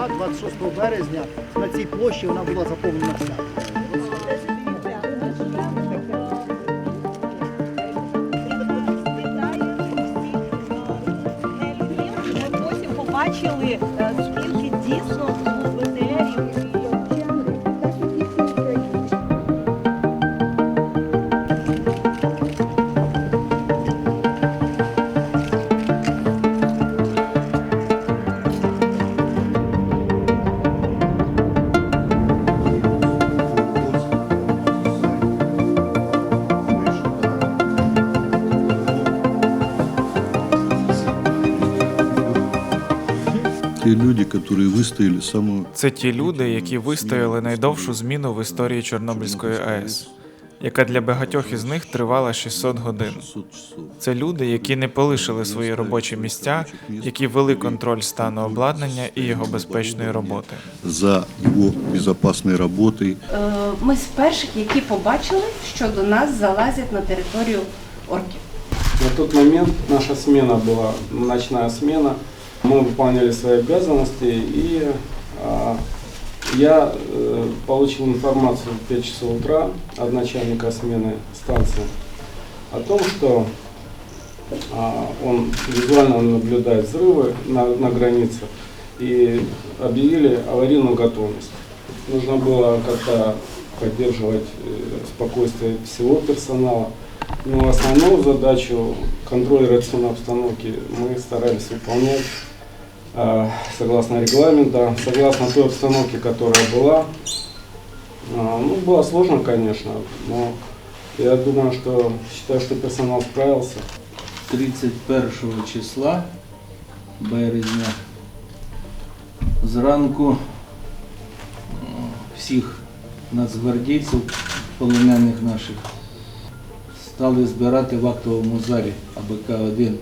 а 26 березня на цій площі вона була заповнена. Потім побачили, е, скільки дійсно було люди, которые выстояли самую Це ті люди, які вистояли найдовшу зміну в історії Чорнобильської АЕС, яка для багатьох із них тривала 600 годин. 600 часов. Це люди, які не полишили свої робочі місця, які вели контроль стану обладнання і його безпечної роботи. За его безопасной работой, Е, Ми з перших, які побачили, що до нас залазять на територію орків. На тот момент наша смена была, ночная смена. Мы выполняли свои обязанности, и а, я э, получил информацию в 5 часов утра от начальника смены станции о том, что а, он визуально наблюдает взрывы на, на границе и объявили аварийную готовность. Нужно было как-то поддерживать э, спокойствие всего персонала. Но основную задачу контроля радиационной обстановки мы старались выполнять э, согласно регламента, согласно той обстановке, которая была. А, Ну, было сложно, конечно, но я думаю, что считаю, что персонал справился. 31 числа березня зранку е, всіх нацгвардійців, полонених наших, стали збирати в актовому залі АБК-1.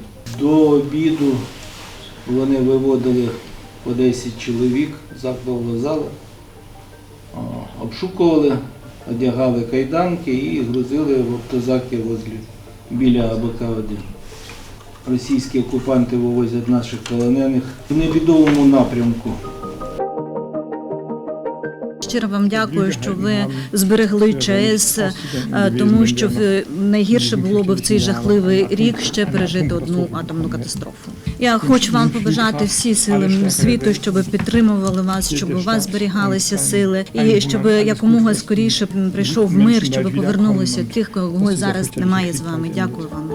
До обіду вони виводили по 10 чоловік з актового залу, обшукували, одягали кайданки і грузили в автозаки возле біля АБК-1 російські окупанти вивозять наших полонених в невідомому напрямку. Щиро вам дякую, що ви зберегли ЧАЕС, е, тому що найгірше було би в цей жахливий рік ще пережити одну атомну катастрофу. Я хочу вам побажати всі сили світу, щоб підтримували вас, щоб у вас зберігалися сили, і щоб якомога скоріше прийшов мир, щоб повернулися тих, кого зараз немає з вами. Дякую вам.